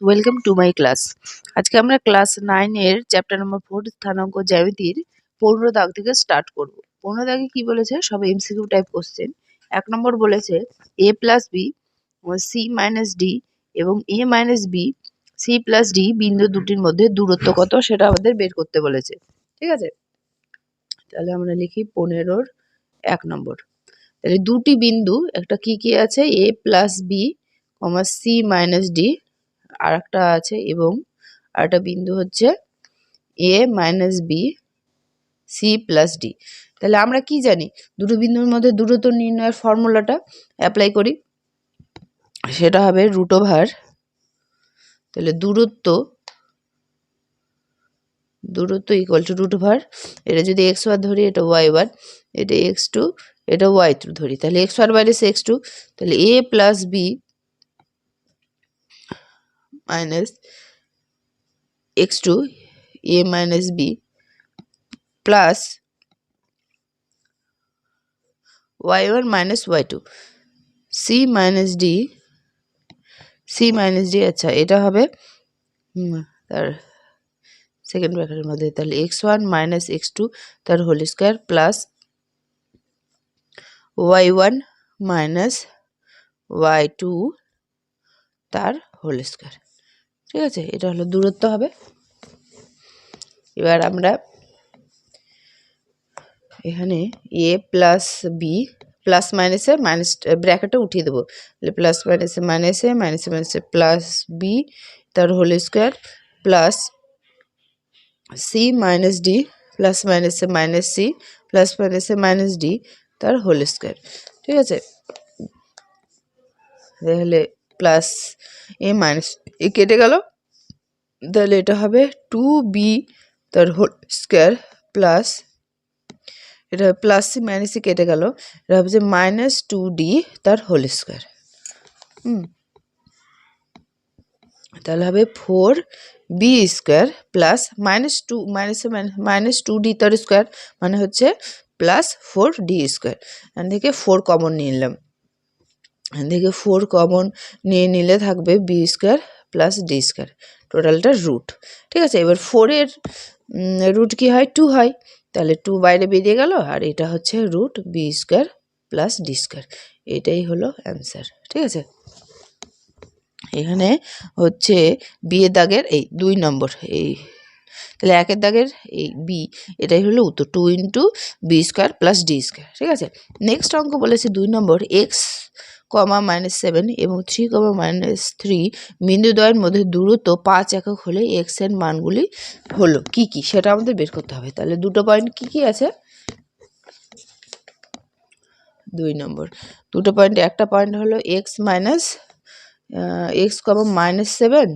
Welcome to my class আজকে আমরা class নাইনের চ্যাপ্টার নম্বর ফোর স্থানাঙ্ক জ্যামিতির পনেরো দাগ থেকে স্টার্ট করব। পনেরো দাগে কি বলেছে? সব এমসিকিউ টাইপ কোশ্চেন এক নম্বর বলেছে A plus B C minus D এবং A minus B C plus D বিন্দু দুটির মধ্যে দূরত্ব কত সেটা আমাদের বের করতে বলেছে। ঠিক আছে? তাহলে আমরা লিখি পনেরোর এক নম্বর। তাহলে দুটি বিন্দু, একটা কি কি আছে? A plus B comma C minus D আর একটা আছে এবং আরেকটা বিন্দু হচ্ছে A minus B C plus D তাহলে আমরা কি জানি? দুটো বিন্দুর মধ্যে দূরত্ব নির্ণয়ের ফর্মুলাটা অ্যাপ্লাই করি। সেটা হবে রুট ওভার তাহলে দূরত্ব দূরত্ব ইকুয়াল টু রুট ওভার এটা যদি এক্স ওয়ার ধরি, এটা ওয়াই ওয়ার এটা এক্স টু এটা ওয়াই টু ধরি। তাহলে এক্স ওয়ার বাইরে এক্স টু তাহলে A plus B minus x2 a minus b plus y1 minus y2 c minus d, c minus d আচ্ছা এটা হবে তার সেকেন্ড ব্র্যাকেটের মধ্যে, তাহলে X one minus X two তার whole square plus Y one minus Y two তার whole square ঠিক আছে? এটা হলো দূরত্ব হবে। এবার আমরা এখানে এ প্লাস বি প্লাস মাইনাসে মাইনাস ব্র্যাকেটটা উঠিয়ে দেবো। প্লাস মাইনাসে মাইনাসে মাইনাসে মাইনাসে প্লাস বি, তার whole square plus C minus D plus মাইনাসে মাইনাস সি প্লাস মাইনাসে মাইনাস ডি, তার হোল স্কোয়ার। ঠিক আছে? তাহলে প্লাস এ মাইনাস এ কেটে গেল। তাহলে এটা হবে টু বি তার হোল স্কোয়ার প্লাস এটা প্লাস সি মাইনাস কেটে গেল। এটা হবে যে মাইনাস টু ডি তার হোল স্কোয়ার হুম। তাহলে হবে four B square plus minus two minus minus two D তার স্কোয়ার মানে হচ্ছে প্লাস ফোর ডি স্কোয়ার এখান থেকে ফোর কমন নিয়ে নিলাম। থেকে ফোর কমন নিয়ে নিলে থাকবে B square plus D square টোটালটা রুট ঠিক আছে? এবার ফোরের রুট কি হয়? টু হয়। তাহলে টু বাইরে বেরিয়ে গেল, আর এটা হচ্ছে root B square plus D square এটাই হলো অ্যান্সার ঠিক আছে? এখানে হচ্ছে বিয়ে দাগের এই দুই নম্বর, এই তাহলে একের দাগের এই বি এটাই হলো উত্তর। Two into B square plus D square ঠিক আছে? নেক্সট অঙ্ক বলেছে দুই নম্বর এক্স কমা মাইনাস সেভেন এবং থ্রি কমা মাইনাস থ্রি বিন্দুদ্বয়ের মধ্যে দূরত্ব পাঁচ একক হলে এক্সের মানগুলি হলো কি কি? সেটা আমাদের বের করতে হবে। তাহলে দুটো পয়েন্ট কি কি আছে? দুই নম্বর, দুটো পয়েন্ট একটা পয়েন্ট হলো X minus X comma minus seven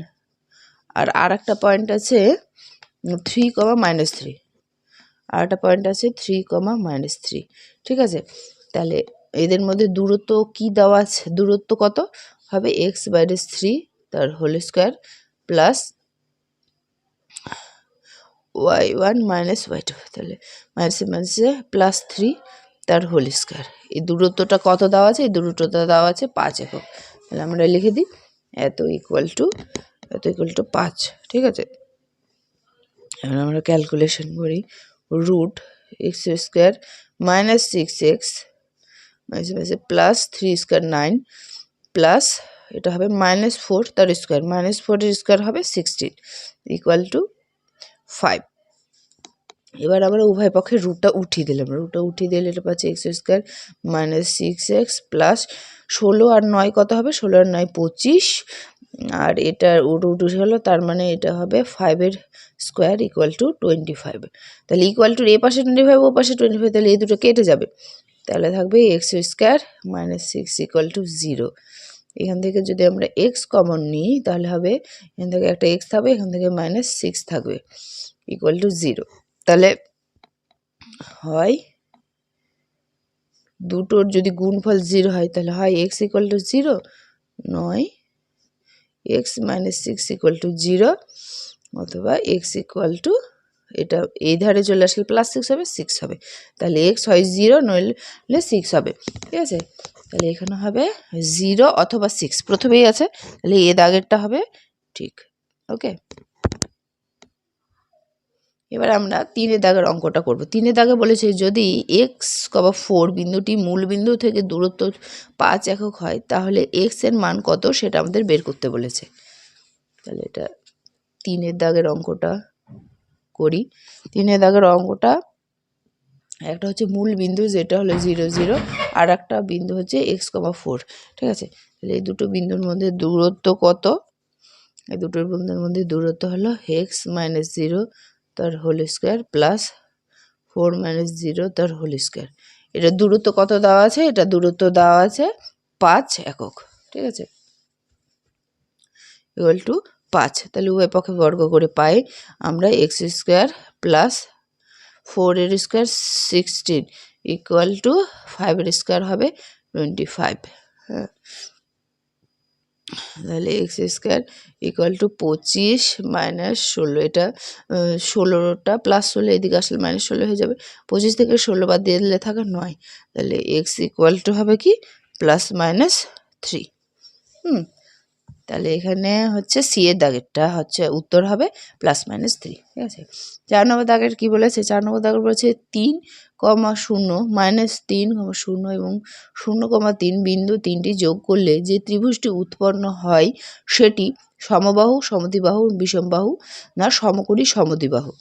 আর আর একটা পয়েন্ট আছে থ্রি কমা মাইনাস থ্রি আর একটা পয়েন্ট আছে থ্রি কমা মাইনাস থ্রি ঠিক আছে? তাহলে এদের মধ্যে দূরত্ব কি দেওয়া আছে? দূরত্ব কত? হবে এক্স মাইনাস থ্রি তার whole square plus Y one minus Y two তাহলে মাইনাসে মাইনাসে প্লাস থ্রি তার হোল স্কোয়ার এই দূরত্বটা কত দেওয়া আছে? এই দূরত্বটা দেওয়া আছে পাঁচ একক। তাহলে আমরা লিখে দিই, এত ইকুয়াল টু এত ইকুয়াল টু পাঁচ। ঠিক আছে? এবার আমরা ক্যালকুলেশন করি root X square minus six X plus three square nine plus এটা হবে মাইনাস ফোর তার স্কোয়ার মাইনাস ফোরের স্কোয়ার হবে সিক্সটিন ইকুয়াল টু ফাইভ এবার আমরা উভয় পক্ষে রুটটা উঠিয়ে দিলাম। রুটটা উঠিয়ে দিলে এটা পাচ্ছে X square minus six X plus ষোলো আর নয় কত হবে? ষোলো আর নয় পঁচিশ। আর এটা রুট হলো তার মানে এটা হবে ফাইভের square equal to twenty five তাহলে ইকুয়াল টু এ পাশে টোয়েন্টি ফাইভ ও পাশে টোয়েন্টি ফাইভ তাহলে এই দুটো কেটে যাবে। তাহলে থাকবে X square minus six equal to zero এখান থেকে যদি আমরা এক্স কমন নিই, তাহলে হবে, এখান থেকে একটা এক্স থাকবে, এখান থেকে মাইনাস সিক্স থাকবে ইকুয়াল টু জিরো তাহলে হয়, দুটোর যদি গুণফল জিরো হয়, তাহলে হয় এক্স ইকুয়াল টু জিরো নয় X minus six equal to zero অথবা এক্স ইকুয়াল টু এটা এই ধারে চলে আসলে প্লাস সিক্স হবে সিক্স হবে। তাহলে এক্স হয় জিরো নইলে সিক্স হবে। ঠিক আছে? তাহলে এখানে হবে জিরো অথবা সিক্স প্রথমেই আছে, তাহলে এ দাগেরটা হবে ঠিক। ওকে এবার আমরা তিনের দাগের অঙ্কটা করব। তিনের দাগে বলেছে, যদি এক্স কবা ফোর বিন্দুটি মূল বিন্দু থেকে দূরত্ব পাঁচ একক হয়, তাহলে এক্সের মান কত সেটা আমাদের বের করতে বলেছে। তাহলে এটা তিনের দাগের অঙ্কটা করি। তিনের দাগের অঙ্কটা, একটা হচ্ছে মূল বিন্দু, যেটা হলো জিরো জিরো, আর একটা বিন্দু হচ্ছে এক্স কমা ফোর। ঠিক আছে? তাহলে এই দুটো বিন্দুর মধ্যে দূরত্ব কত? এই দুটোর বিন্দুর মধ্যে দূরত্ব হলো এক্স মাইনাস জিরো তার whole square plus four minus zero তার হোল স্কোয়ার। এটা দূরত্ব কত দেওয়া আছে? এটা দূরত্ব দেওয়া আছে পাঁচ একক, ঠিক আছে? ইকুয়াল টু পাঁচ। তাহলে উভয় পক্ষে বর্গ করে পাই আমরা এক্স স্কোয়ার প্লাস ফোর এর স্কোয়ার সিক্সটিন ইকুয়াল টু ফাইভের স্কোয়ার হবে টোয়েন্টি ফাইভ হ্যাঁ? তাহলে এক্স স্কোয়ার ইকুয়াল টু পঁচিশ মাইনাস ষোলো, এটা ষোলোটা প্লাস ষোলো এদিকে আসলে মাইনাস ষোলো হয়ে যাবে। পঁচিশ থেকে ষোলো বাদ দিয়ে দিলে থাকে নয়। তাহলে এক্স ইকুয়াল টু হবে কি? প্লাস মাইনাস থ্রি হুম। তাহলে এখানে হচ্ছে সি এর দাগেরটা হচ্ছে উত্তর হবে প্লাস মাইনাস থ্রি ঠিক আছে? চার নম্বর দাগের কী বলেছে? চার নম্বর দাগের বলেছে তিন কমা শূন্য মাইনাস তিন কমা শূন্য এবং শূন্য কমা তিন বিন্দু তিনটি যোগ করলে যে ত্রিভুজটি উৎপন্ন হয় সেটি সমবাহু, সমদ্বিবাহু, বিষমবাহু না সমকোণী সমদ্বিবাহু।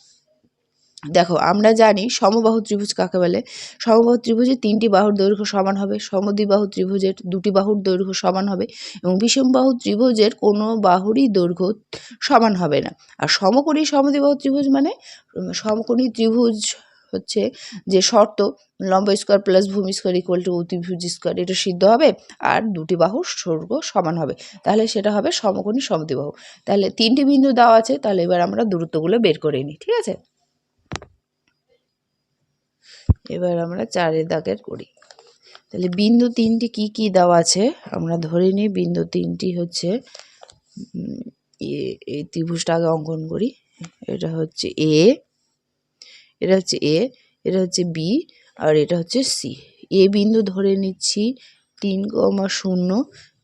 দেখো, আমরা জানি সমবাহু ত্রিভুজ কাকে বলে? সমবাহু ত্রিভুজে তিনটি বাহুর দৈর্ঘ্য সমান হবে। সমদ্বিবাহু ত্রিভুজের দুটি বাহুর দৈর্ঘ্য সমান হবে এবং বিষমবাহু ত্রিভুজের কোনো বাহুরই দৈর্ঘ্য সমান হবে না। আর সমকোণী সমদ্বিবাহু ত্রিভুজ মানে সমকোণী ত্রিভুজ হচ্ছে যে শর্ত, লম্ব স্কোয়ার প্লাস ভূমি স্কোয়ার ইকুয়াল টু অতিভুজ স্কোয়ার, এটা সিদ্ধ হবে আর দুটি বাহুর দৈর্ঘ্য সমান হবে। তাহলে সেটা হবে সমকোণী সমদ্বিবাহু। তাহলে তিনটি বিন্দু দেওয়া আছে, তাহলে এবার আমরা দূরত্বগুলো বের করে নিই, ঠিক আছে? এবার আমরা চারের দাগের করি। তাহলে বিন্দু তিনটি কি কি দেওয়া আছে? আমরা ধরে নিই বিন্দু তিনটি হচ্ছে এই ত্রিভুজটা আগে অঙ্কন করি। এটা হচ্ছে এ, এটা হচ্ছে এ, এটা হচ্ছে বি, আর এটা হচ্ছে সি। এ বিন্দু ধরে নিচ্ছি তিন কমা শূন্য,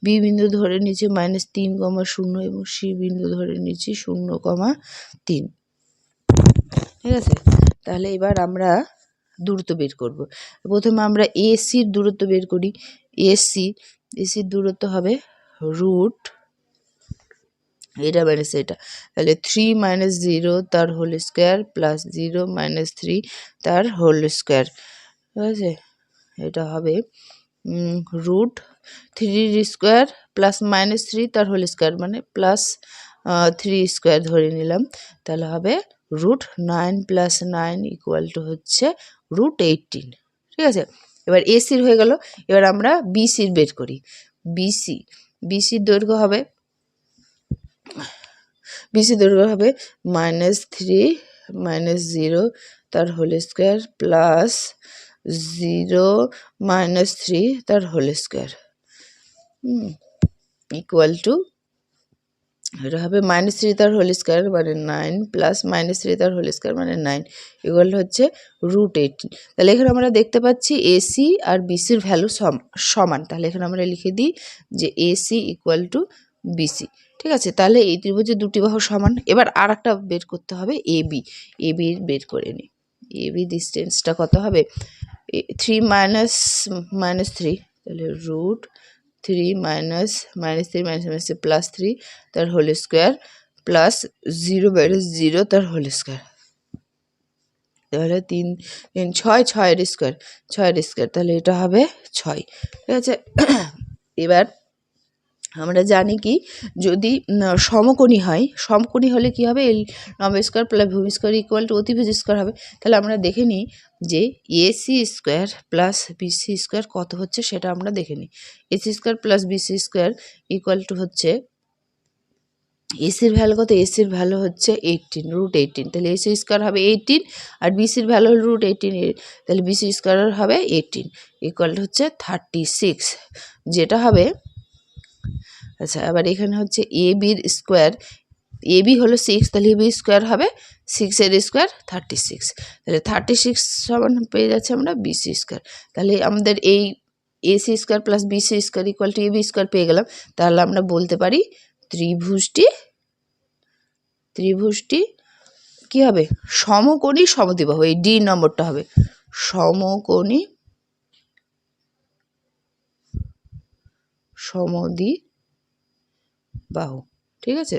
বি বিন্দু ধরে নিচ্ছি মাইনাস তিন কমা শূন্য এবং সি বিন্দু ধরে নিচ্ছি শূন্য কমা তিন। ঠিক আছে? তাহলে এবার আমরা দূরত্ব বের করব। প্রথমে আমরা এসির দূরত্ব বের করি। এসি এসির দূরত্ব হবে রুট এটা মাইনাস এটা তাহলে থ্রি মাইনাস জিরো তার whole square plus zero minus three তার হোল স্কোয়ার ঠিক আছে? এটা হবে রুট থ্রির স্কোয়ার প্লাস মাইনাস থ্রি তার হোল স্কোয়ার মানে প্লাস থ্রি স্কোয়ার ধরে নিলাম। তাহলে হবে root nine plus nine equal to হচ্ছে রুট এইটিন ঠিক আছে? এবার এসির হয়ে গেল। এবার আমরা বিসির বের করি। বিসি বিসির দৈর্ঘ্য হবে বিসি দৈর্ঘ্য হবে মাইনাস থ্রি মাইনাস জিরো তার whole square plus zero minus three তার হোল স্কোয়ার ইকুয়াল টু এটা হবে মাইনাস থ্রি তার হোল স্কোয়ার মানে নাইন প্লাস মাইনাস থ্রি তার হোল স্কোয়ার মানে নাইন ইকুয়াল হচ্ছে রুট এইটিন তাহলে এখানে আমরা দেখতে পাচ্ছি এসি আর বিসির ভ্যালু সমান। তাহলে এখানে আমরা লিখে দিই যে এসি ইকুয়াল টু বিসি ঠিক আছে? তাহলে এই ত্রিভুজের দুটি বাহু সমান। এবার আর একটা বের করতে হবে এ বি এ বি বের করে নিই এ বি ডিস্টেন্সটা কত হবে? থ্রি মাইনাস মাইনাস থ্রি তাহলে root three minus minus three minus minus plus three তার হোল স্কোয়ার প্লাস জিরো বাইরে জিরো তার হোল স্কোয়ার তাহলে তিন তিন, ছয়, ছয়ের স্কোয়ার ছয়ের স্কোয়ার তাহলে এটা হবে ছয়। ঠিক আছে? এবার আমরা জানি কি, যদি সমকোণী হয়, সমকোণী হলে কি হবে? এল লম্ব স্কোয়ার প্লাস ভূমি স্কোয়ার ইকুয়াল টু অতিভুজ স্কোয়ার হবে। তাহলে আমরা দেখে নিই যে AC square plus BC square কত হচ্ছে সেটা আমরা দেখে নিই। AC square plus BC square equal to হচ্ছে এসির ভ্যালু কত? এসির ভ্যালু হচ্ছে এইটিন রুট এইটিন তাহলে এসি স্কোয়ার হবে এইটিন আর বিসির ভ্যালু হল রুট এইটিন তাহলে বিসি স্কোয়ার হবে এইটিন ইকুয়াল হচ্ছে থার্টি সিক্স যেটা হবে আচ্ছা আবার এখানে হচ্ছে এ বির স্কোয়ার এ বি হলো সিক্স তাহলে এ বি স্কোয়ার হবে সিক্সের স্কোয়ার থার্টি সিক্স তাহলে থার্টি সিক্স সমান পেয়ে যাচ্ছে আমরা বিসি স্কোয়ার তাহলে আমাদের এই AC square plus BC square equal to A B square পেয়ে গেলাম। তাহলে আমরা বলতে পারি ত্রিভুজটি ত্রিভুজটি কি হবে? সমকোণী সমদ্বিবাহু, এই ডি নম্বরটা হবে। সমকোণী সমদ্বি বাহু, ঠিক আছে?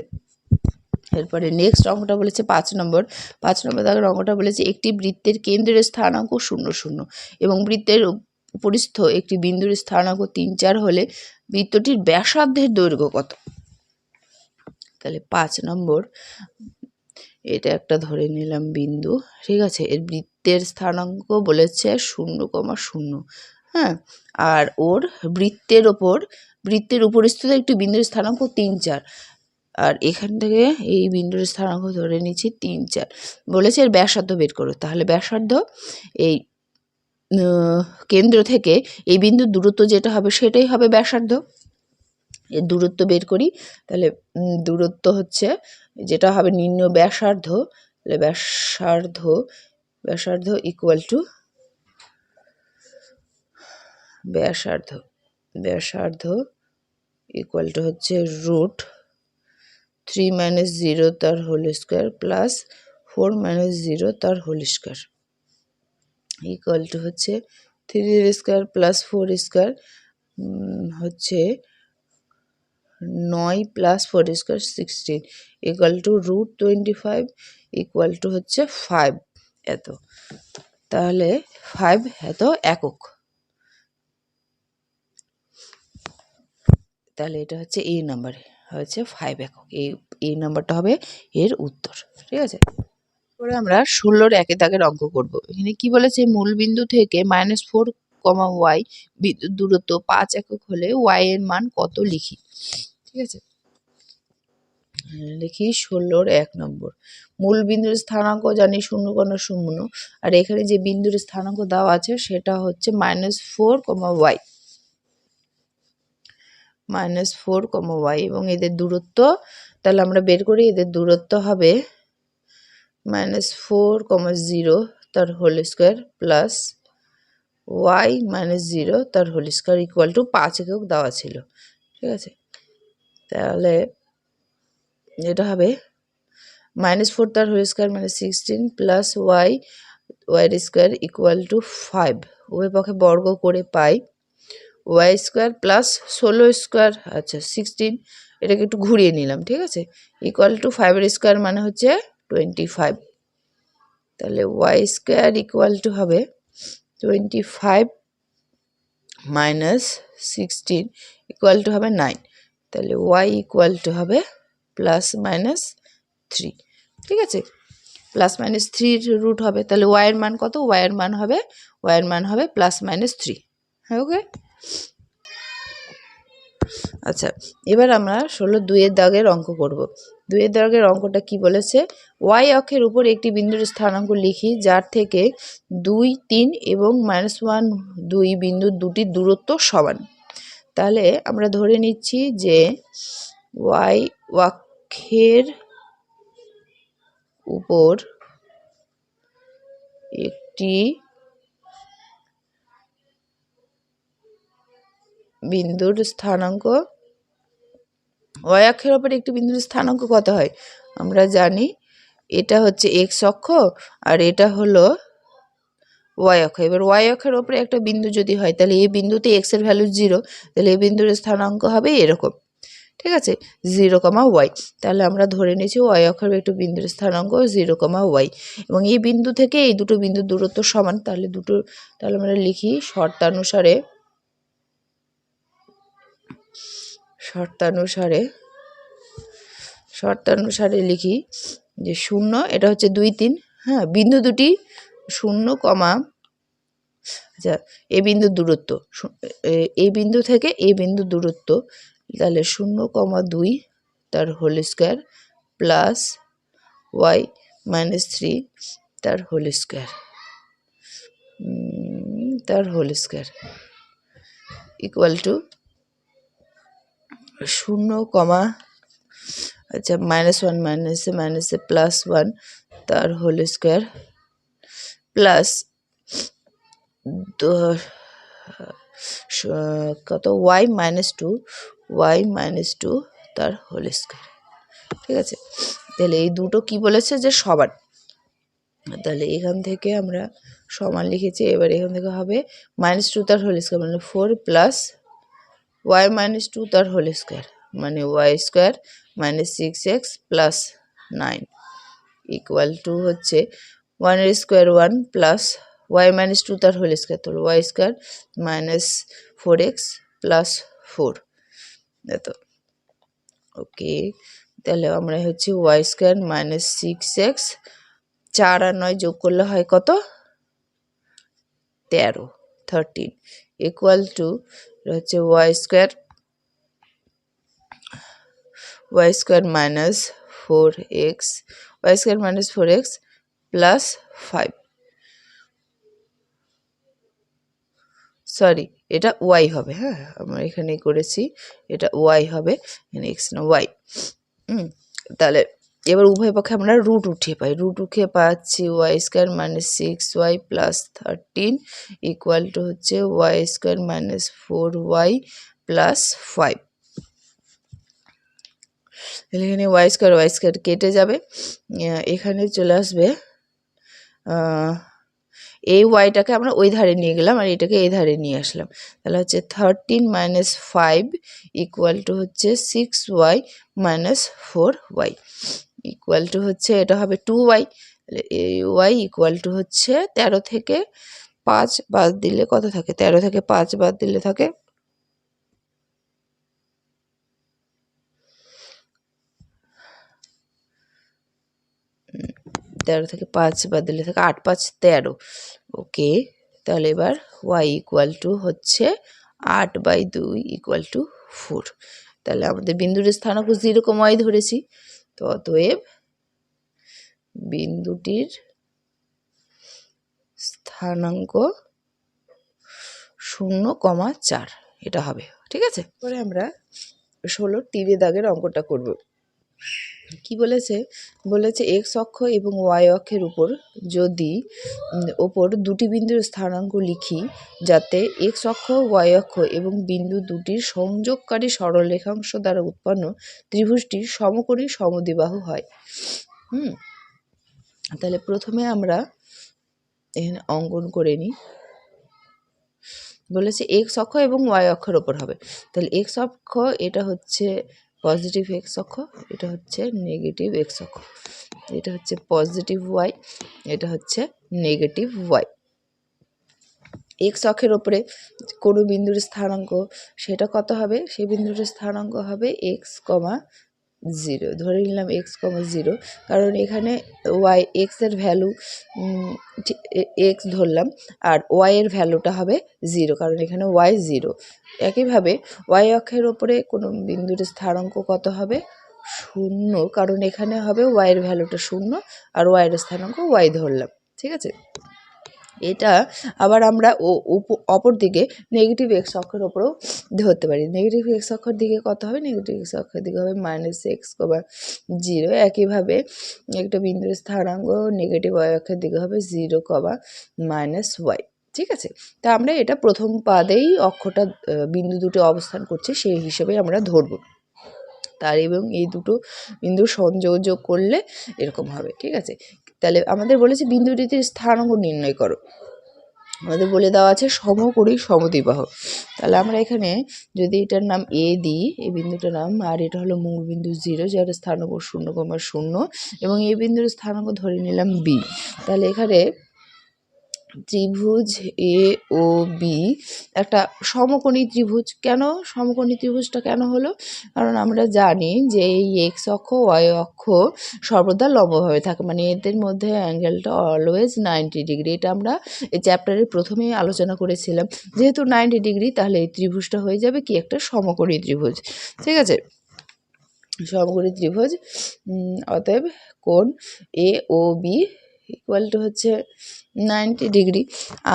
এরপরে নেক্সট অঙ্কটা বলেছে পাঁচ নম্বর। পাঁচ নম্বর দাগের অঙ্কটা বলেছে একটি বৃত্তের কেন্দ্রের স্থানাঙ্ক শূন্য শূন্য এবং বৃত্তের উপরিস্থ একটি বিন্দুর স্থানাঙ্ক তিন চার হলে বৃত্তটির ব্যাসার্ধের দৈর্ঘ্য কত? তাহলে পাঁচ নম্বর, এটা একটা ধরে নিলাম বিন্দু, ঠিক আছে? এর বৃত্তের স্থানাঙ্ক বলেছে শূন্য কমা শূন্য হ্যাঁ? আর ওর বৃত্তের ওপর বৃত্তের উপরিস্থিত একটি বিন্দুর স্থানাঙ্ক তিন চার। আর এখান থেকে এই বিন্দুর স্থানাঙ্ক ধরে নিচ্ছি তিন চার। বলেছে এর ব্যাসার্ধ বের করো। তাহলে ব্যাসার্ধ এই কেন্দ্র থেকে এই বিন্দুর দূরত্ব যেটা হবে সেটাই হবে ব্যাসার্ধ। এর দূরত্ব বের করি। তাহলে দূরত্ব হচ্ছে যেটা হবে নিম্ন ব্যাসার্ধ। তাহলে ব্যাসার্ধ ব্যাসার্ধ ইকুয়াল টু ব্যাসার্ধ ব্যাসার্ধ ইকুয়াল টু হচ্ছে রুট থ্রি মাইনাস জিরো তার whole square plus four minus zero তার হোল স্কোয়ার ইকুয়াল টু হচ্ছে three square plus four square হচ্ছে নয় plus four square sixteen equal to root twenty five equal to হচ্ছে five এত। তাহলে five এত একক। তাহলে এটা হচ্ছে এই নাম্বারে হচ্ছে ফাইভ একক। এই এই নাম্বারটা হবে এর উত্তর, ঠিক আছে? পরে আমরা ষোলোর একে দাগের অঙ্ক করব। এখানে কি বলেছে? মূল বিন্দু থেকে মাইনাস ফোর কমা ওয়াই বিদ্যুৎ দূরত্ব পাঁচ একক হলে ওয়াই এর মান কত লিখি? ঠিক আছে? লিখি ষোলোর এক নম্বর। মূল বিন্দুর স্থানাঙ্ক জানি শূন্য কর্ণ শূন্য। আর এখানে যে বিন্দুর স্থানাঙ্ক দেওয়া আছে সেটা হচ্ছে minus four comma y minus four comma y এবং এদের দূরত্ব, তাহলে আমরা বের করি এদের দূরত্ব হবে মাইনাস ফোর কমা জিরো তার whole square plus y minus zero তার হোল স্কোয়ার ইকুয়াল টু পাঁচ একক দেওয়া ছিল। ঠিক আছে? তাহলে এটা হবে মাইনাস ফোর তার হোল স্কোয়ার মানে সিক্সটিন প্লাস ওয়াই ওয়াইয়ের স্কোয়ার ইকুয়াল টু ফাইভ উভয় পক্ষে বর্গ করে পাই। ওয়াই স্কোয়ার প্লাস ষোলো স্কোয়ার আচ্ছা সিক্সটিন এটাকে একটু ঘুরিয়ে নিলাম, ঠিক আছে? ইকুয়াল টু ফাইভের স্কোয়ার মানে হচ্ছে টোয়েন্টি ফাইভ তাহলে ওয়াই স্কোয়ার ইকুয়াল টু হবে twenty five minus sixteen equal to হবে নাইন তাহলে ওয়াই ইকুয়াল টু হবে প্লাস মাইনাস থ্রি ঠিক আছে? প্লাস মাইনাস থ্রির রুট হবে। তাহলে ওয়াইয়ের মান কত? ওয়াইয়ের মান হবে ওয়াইয়ের মান হবে প্লাস মাইনাস থ্রি হ্যাঁ ওকে আচ্ছা এবার আমরা ষোলো দুইয়ের দাগের অঙ্ক করব। দুইয়ের দাগের অঙ্কটা কি বলেছে? ওয়াই অক্ষের উপর একটি বিন্দুর স্থানাঙ্ক লিখি, যার থেকে দুই, তিন এবং মাইনাস ওয়ান, দুই বিন্দুর দুটি দূরত্ব সমান। তাহলে আমরা ধরে নিচ্ছি যে ওয়াই অক্ষের উপর একটি বিন্দুর স্থানাঙ্ক ওয়াই অক্ষের ওপর একটি বিন্দুর স্থানাঙ্ক কত হয়? আমরা জানি এটা হচ্ছে এক্স অক্ষ আর এটা হলো ওয়াই অক্ষ। এবার ওয়াই অক্ষের ওপরে একটা বিন্দু যদি হয়, তাহলে এই বিন্দুতে এক্সের ভ্যালু জিরো তাহলে এই বিন্দুর স্থানাঙ্ক হবে এরকম। ঠিক আছে? জিরো কমা ওয়াই তাহলে আমরা ধরে নিয়েছি ওয়াই অক্ষের একটু বিন্দুর স্থানাঙ্ক জিরো কমা ওয়াই এবং এই বিন্দু থেকে এই দুটো বিন্দুর দূরত্ব সমান, তাহলে দুটো, তাহলে আমরা লিখি শর্তানুসারে শর্তানুসারে শর্তানুসারে লিখি যে শূন্য, এটা হচ্ছে দুই তিন হ্যাঁ বিন্দু দুটি শূন্য কমা আচ্ছা এ বিন্দুর দূরত্ব এ- বিন্দু থেকে এ বিন্দু দূরত্ব, তাহলে শূন্য কমা দুই তার whole square plus y minus three তার হোল স্কোয়ার তার হোল স্কোয়ার, ইকুয়াল টু শূন্য কমা আচ্ছা মাইনাস ওয়ান মাইনাসে মাইনাসে প্লাস ওয়ান তার হোল স্কোয়ার প্লাস কত y minus two y minus two তার হোল স্কোয়ার ঠিক আছে? তাহলে এই দুটো কি বলেছে যে সমান? তাহলে এখান থেকে আমরা সমান লিখেছি, এবার এখান থেকে হবে মাইনাস টু তার হোল স্কোয়ার মানে four plus y minus two তার হোল স্কোয়ার মানে y square minus six x plus nine equal to হচ্ছে ওয়ানের square one plus y minus two তার হোল স্কোয়ার তাহলে y square minus four x plus four এত। Okay তাহলে আমরা হচ্ছে y square minus six x চার আর নয় যোগ করলে হয় কত? তেরো থার্টিন ইকুয়াল টু হচ্ছে y square y square minus four x y square minus four x plus five sorry এটা ওয়াই হবে হ্যাঁ আমরা এখানে করেছি, এটা ওয়াই হবে, এখানে এক্স না ওয়াই তাহলে এবার উভয় পক্ষে আমরা রুট উঠিয়ে পাই। রুট উঠিয়ে পাচ্ছি y square minus six y plus thirteen equal to হচ্ছে y square minus four y plus five তাহলে এখানে ওয়াই স্কোয়ার ওয়াই স্কোয়ার কেটে যাবে। এখানে চলে আসবে এই ওয়াইটাকে আমরা ওই ধারে নিয়ে গেলাম আর এটাকে এই ধারে নিয়ে আসলাম। তাহলে হচ্ছে thirteen minus five equal to হচ্ছে six y minus four y equal to হচ্ছে এটা হবে টু ওয়াই এই ওয়াই ইকুয়াল টু হচ্ছে তেরো থেকে পাঁচ বাদ দিলে কত থাকে? তেরো থেকে পাঁচ বাদ দিলে থাকে তেরো থেকে পাঁচ বাদ দিলে থাকে আট, পাঁচ, তেরো। ওকে, তাহলে এবার ওয়াই ইকুয়াল টু হচ্ছে আট বাই দুই ইকুয়াল টু ফোর তাহলে আমাদের বিন্দুর স্থানাঙ্ক যেরকম ওয়াই ধরেছি। তো অতএব বিন্দুটির স্থানাঙ্ক শূন্য কমা চার। এটা হবে। ঠিক আছে? পরে আমরা ষোলোর তীরে দাগের অঙ্কটা করব। কি বলেছে? বলেছে এক্স অক্ষ এবং ওয়াই অক্ষের উপর যদি ওপর দুটি বিন্দুর স্থানাঙ্ক লিখি, যাতে এক্স অক্ষ ওয়াই অক্ষ এবং বিন্দু দুটির সংযোগকারী সরলরেখাংশ দ্বারা উৎপন্ন ত্রিভুজটি সমকোণী সমদ্বিবাহু হয়। হুম? তাহলে প্রথমে আমরা এখানে অঙ্কন করে নিই। বলেছে এক্স অক্ষ এবং ওয়াই অক্ষের ওপর হবে। তাহলে এক্স অক্ষ এটা হচ্ছে পজিটিভ এক্স অক্ষ, এটা হচ্ছে নেগেটিভ এক্স অক্ষ। এটা হচ্ছে পজিটিভ ওয়াই এটা হচ্ছে নেগেটিভ ওয়াই এক্স অক্ষের ওপরে কোনো বিন্দুর স্থানাঙ্ক, সেটা কত হবে? সেই বিন্দুর স্থানাঙ্ক হবে এক্স কমা জিরো ধরে নিলাম এক্স কমা জিরো কারণ এখানে ওয়াই এক্সের ভ্যালু এক্স ধরলাম, আর ওয়াইয়ের ভ্যালুটা হবে জিরো কারণ এখানে ওয়াই জিরো একইভাবে ওয়াই অক্ষের ওপরে কোনো বিন্দুর স্থানাঙ্ক কত হবে? শূন্য, কারণ এখানে হবে ওয়াইয়ের ভ্যালুটা শূন্য, আর ওয়াইয়ের স্থানাঙ্ক ওয়াই ধরলাম, ঠিক আছে? এটা আবার আমরা অপর দিকে নেগেটিভ এক্স অক্ষের ওপরেও ধরতে পারি। নেগেটিভ এক্স অক্ষর দিকে কত হবে? নেগেটিভ এক্স অক্ষের দিকে হবে মাইনাস এক্স কমা জিরো একইভাবে একটা বিন্দুর স্থানাঙ্গ নেগেটিভ ওয়াই অক্ষের দিকে হবে জিরো কমা মাইনাস ওয়াই ঠিক আছে? তা আমরা এটা প্রথম পাদেই অক্ষটা বিন্দু দুটো অবস্থান করছে সেই হিসেবে আমরা ধরব। তার এবং এই দুটো বিন্দু সংযোগ করলে এরকম হবে। ঠিক আছে? তাহলে আমাদের বলেছে বিন্দু বিন্দুটিতে স্থানাঙ্ক নির্ণয় করো। আমাদের বলে দেওয়া আছে সমকরি সমদ্বিবাহ। তাহলে আমরা এখানে যদি এটার নাম এ দিই, এই বিন্দুটার নাম, আর এটা হলো মূল বিন্দু জিরো যার স্থানাঙ্ক শূন্য কমা শূন্য, এবং এই বিন্দুর স্থানাঙ্ক ধরে নিলাম বি তাহলে এখানে ত্রিভুজ এ ও বি। একটা সমকোণী ত্রিভুজ। কেন সমকোণী ত্রিভুজটা কেন হলো? কারণ আমরা জানি যে এই এক্স অক্ষ ওয়াই অক্ষ সর্বদা লম্বভাবে থাকে। মানে এদের মধ্যে অ্যাঙ্গেলটা অলওয়েজ নাইনটি ডিগ্রি এটা আমরা এই চ্যাপ্টারের প্রথমেই আলোচনা করেছিলাম। যেহেতু নাইনটি ডিগ্রি তাহলে এই ত্রিভুজটা হয়ে যাবে কি? একটা সমকোণী ত্রিভুজ। ঠিক আছে? সমকোণী ত্রিভুজ অতএব কোণ A O B equal to হচ্ছে নাইনটি ডিগ্রি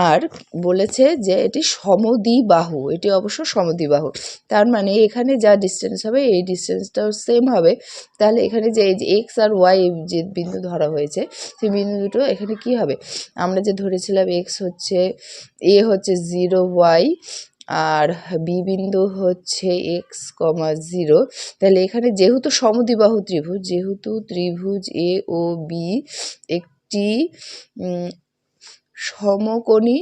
আর বলেছে যে এটি সমদ্বিবাহু, এটি অবশ্য সমদ্বিবাহু। তার মানে এখানে যা ডিস্টেন্স হবে, এই ডিস্টেন্সটাও সেম হবে। তাহলে এখানে যে এই যে এক্স আর ওয়াই যে বিন্দু ধরা হয়েছে, সেই বিন্দু দুটো এখানে কি হবে? আমরা যে ধরেছিলাম এক্স হচ্ছে এ হচ্ছে জিরো ওয়াই আর বি বিন্দু হচ্ছে এক্স কমা জিরো তাহলে এখানে যেহেতু সমদ্বিবাহু ত্রিভুজ, যেহেতু ত্রিভুজ এ ও বি একটি সমকোণী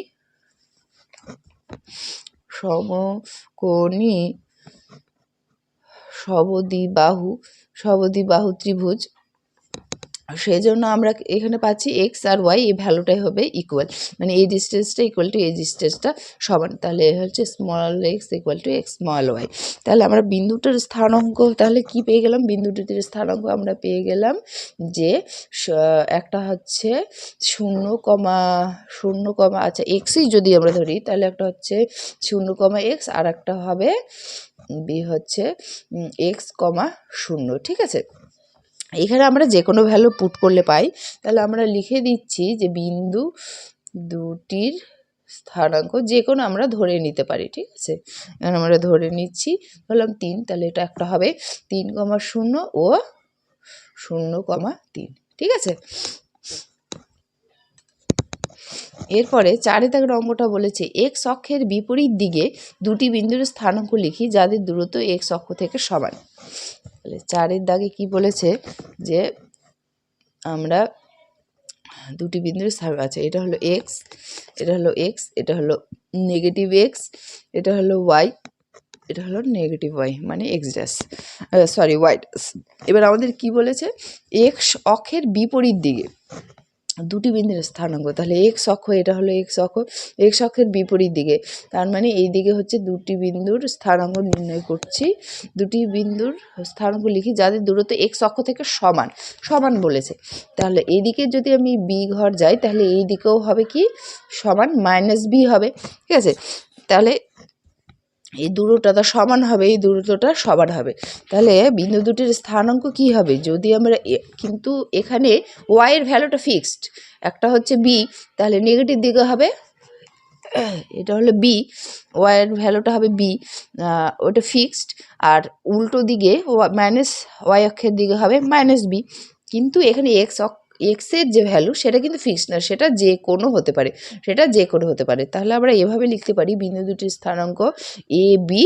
সমকোণী সমদ্বিবাহু সমদ্বিবাহু ত্রিভুজ সেই জন্য আমরা এখানে পাচ্ছি এক্স আর ওয়াই এই ভ্যালুটাই হবে ইকুয়াল মানে এই ডিস্টেন্সটা ইকুয়াল টু এই ডিস্টেন্সটা সমান। তাহলে হচ্ছে small x equal to x small y তাহলে আমরা বিন্দুটার স্থানাঙ্ক, তাহলে কি পেয়ে গেলাম? বিন্দুটির স্থানাঙ্ক আমরা পেয়ে গেলাম যে একটা হচ্ছে শূন্য কমা শূন্য কমা আচ্ছা এক্সই যদি আমরা ধরি, তাহলে একটা হচ্ছে শূন্য কমা এক্স আর একটা হবে বি হচ্ছে এক্স কমা শূন্য, ঠিক আছে? এখানে আমরা যে কোনো ভ্যালু পুট করলে পাই, তাহলে আমরা লিখে দিচ্ছি যে বিন্দু দুটির স্থানাঙ্ক যে কোনো আমরা ধরে নিতে পারি, ঠিক আছে? এখানে আমরা ধরে নিচ্ছি বললাম তিন, তাহলে এটা একটা হবে তিন কমা শূন্য ও শূন্য কমা তিন, ঠিক আছে? এরপরে চারে দাগের অঙ্কটা বলেছে এক্স অক্ষের বিপরীত দিকে দুটি বিন্দুর স্থানাঙ্ক লিখি যাদের দূরত্ব এক্স অক্ষ থেকে সমান। তাহলে চারের দাগে কি বলেছে যে আমরা দুটি বিন্দুর সার্ভ আছে এটা হলো এক্স এটা হলো এক্স এটা হলো নেগেটিভ এক্স এটা হলো ওয়াই এটা হলো নেগেটিভ ওয়াই মানে x dash sorry y dash এবার আমাদের কি বলেছে? এক্স অক্ষের বিপরীত দিকে। দুটি বিন্দুর স্থানাঙ্ক। তাহলে এক্স অক্ষ, এটা হলো এক্স অক্ষ এক্স অক্ষের বিপরীত দিকে। তার মানে এই দিকে হচ্ছে দুটি বিন্দুর স্থানাঙ্ক নির্ণয় করছি। দুটি বিন্দুর স্থানাঙ্ক লিখি যাদের দূরত্ব এক্স অক্ষ থেকে সমান সমান বলেছে। তাহলে এইদিকে যদি আমি বি ঘর যাই, তাহলে এই দিকেও হবে কি? সমান মাইনাস বি হবে। ঠিক আছে? তাহলে এই দূরত্বটা সমান হবে, এই দূরত্বটা সমান হবে। তাহলে বিন্দু দুটির স্থানাঙ্ক কি হবে? যদি আমরা কিন্তু এখানে ওয়াই এর ভ্যালুটা ফিক্সড একটা হচ্ছে বি তাহলে নেগেটিভ দিকে হবে, এটা হলো বি ওয়াইয়ের ভ্যালুটা হবে বি ওটা ফিক্সড আর উল্টো দিকে মাইনাস ওয়াই অক্ষের দিকে হবে মাইনাস বি কিন্তু এখানে এক্স এক্সের যে ভ্যালু সেটা কিন্তু ফিক্সড না, সেটা যে কোনো হতে পারে। সেটা যে কোনো হতে পারে। তাহলে আমরা এভাবে লিখতে পারি, বিন্দু দুটির স্থানাঙ্ক এ বি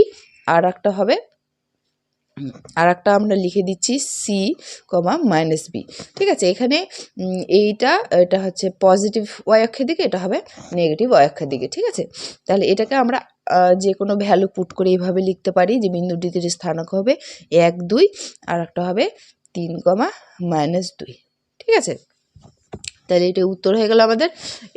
আর একটা হবে আর একটা আমরা লিখে দিচ্ছি সি কমা মাইনাস বি ঠিক আছে? এখানে এইটা, এটা হচ্ছে পজিটিভ ওয়াই অক্ষের দিকে, এটা হবে নেগেটিভ ওয়াই অক্ষের দিকে। ঠিক আছে? তাহলে এটাকে আমরা যে কোনো ভ্যালু পুট করে এইভাবে লিখতে পারি যে বিন্দুটির স্থানাঙ্ক হবে এক, দুই আর একটা হবে তিন, কমা মাইনাস দুই। ঠিক আছে? তাহলে এটা উত্তর হয়ে গেল আমাদের।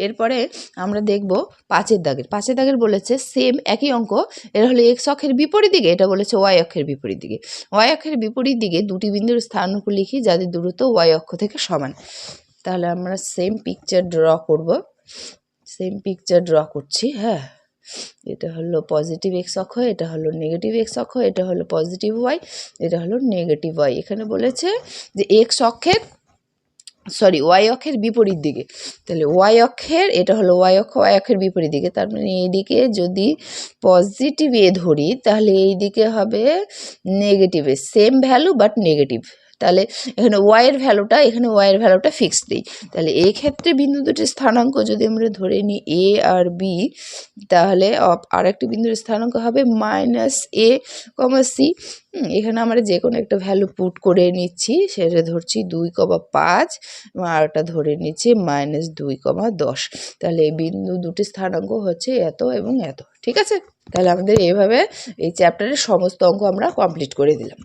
এরপরে আমরা দেখব পাঁচের দাগের। পাঁচের দাগের বলেছে সেম একই অঙ্ক এটা হলো এক্স অক্ষের বিপরীত দিকে, এটা বলেছে ওয়াই অক্ষের বিপরীত দিকে। ওয়াই অক্ষের বিপরীত দিকে দুটি বিন্দুর স্থানাঙ্ক লিখি যাদের দূরত্ব ওয়াই অক্ষ থেকে সমান। তাহলে আমরা সেম পিকচার ড্র করব। সেম পিকচার ড্র করছি হ্যাঁ। এটা হলো পজিটিভ এক্স অক্ষ, এটা হলো নেগেটিভ এক্স অক্ষ, এটা হলো পজিটিভ ওয়াই এটা হলো নেগেটিভ ওয়াই এখানে বলেছে যে এক্স অক্ষের সরি ওয়াই অক্ষের বিপরীত দিকে। তাহলে ওয়াই অক্ষের, এটা হলো ওয়াই অক্ষ ওয়াই অক্ষের বিপরীত দিকে। তার মানে এইদিকে যদি পজিটিভ এ ধরি, তাহলে এই দিকে হবে নেগেটিভে সেম ভ্যালু বাট নেগেটিভ তাহলে এখানে ওয়াইয়ের ভ্যালুটা এখানে ওয়াইয়ের ভ্যালুটা ফিক্সড দিই। তাহলে এই ক্ষেত্রে বিন্দু দুটির স্থানাঙ্ক যদি আমরা ধরে নিই এ আর বি তাহলে আরেকটি বিন্দুর স্থানাঙ্ক হবে মাইনাস এ কমা সি এখানে আমরা যে কোনো একটা ভ্যালু পুট করে নিচ্ছি, সেটা ধরছি দুই কমা পাঁচ এবং আরেকটা ধরে নিচ্ছি মাইনাস দুই কমা দশ। তাহলে এই বিন্দু দুটি স্থানাঙ্ক হচ্ছে এত এবং এত। ঠিক আছে? তাহলে আমাদের এইভাবে এই চ্যাপ্টারের সমস্ত অঙ্ক আমরা কমপ্লিট করে দিলাম।